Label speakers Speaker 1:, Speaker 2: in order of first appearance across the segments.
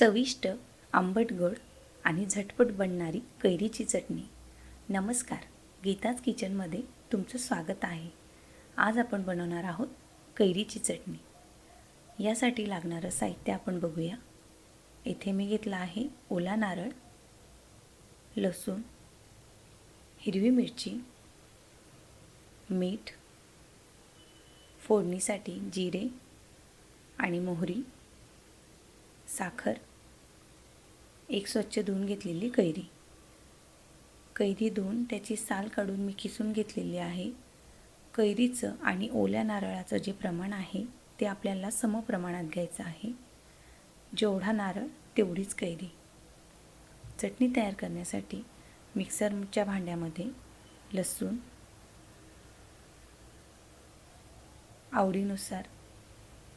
Speaker 1: चविष्ट आंबट गोड आणि झटपट बनणारी कैरीची चटणी. नमस्कार गीताज किचनमध्ये तुमचं स्वागत आहे. आज आपण बनवणार आहोत कैरीची चटणी. यासाठी लागणारं साहित्य आपण बघूया. येथे मी घेतला आहे ओला नारळ लसूण हिरवी मिरची मीठ फोडणीसाठी जिरे आणि मोहरी साखर एक स्वच्छ धुवून घेतलेली कैरी. कैरी धुवून त्याची साल काढून मी किसून घेतलेली आहे. कैरीचं आणि ओल्या नारळाचं जे प्रमाण आहे ते आपल्याला समप्रमाणात घ्यायचं आहे. जेवढा नारळ तेवढीच कैरी. चटणी तयार करण्यासाठी मिक्सरच्या भांड्यामध्ये लसूण आवडीनुसार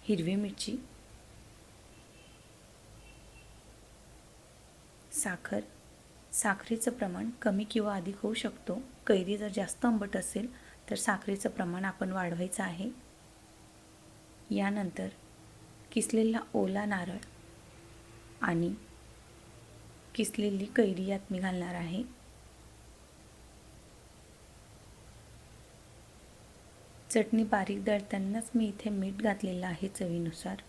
Speaker 1: हिरवी मिरची साखर साखरेचं प्रमाण कमी किंवा अधिक होऊ शकतो. कैरी जर जास्त आंबट असेल तर साखरेचं प्रमाण आपण वाढवायचं आहे. यानंतर किसलेला ओला नारळ आणि किसलेली कैरी यात मी घालणार आहे. चटणी बारीक दळतानाच मी इथे मीठ घातलेलं आहे चवीनुसार.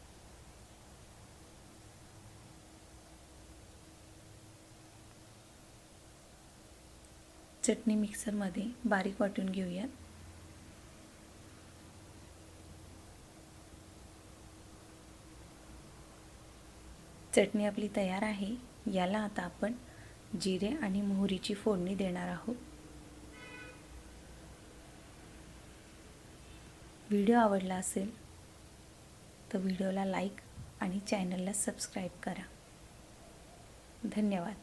Speaker 1: चटणी मिक्सरमध्ये बारीक वाटून घेऊयात. चटणी आपली तयार आहे याला आता आपण जिरे आणि मोहरीची फोडणी देणार आहोत. व्हिडिओ आवडला असेल तर व्हिडिओला लाईक आणि चॅनलला सबस्क्राईब करा. धन्यवाद.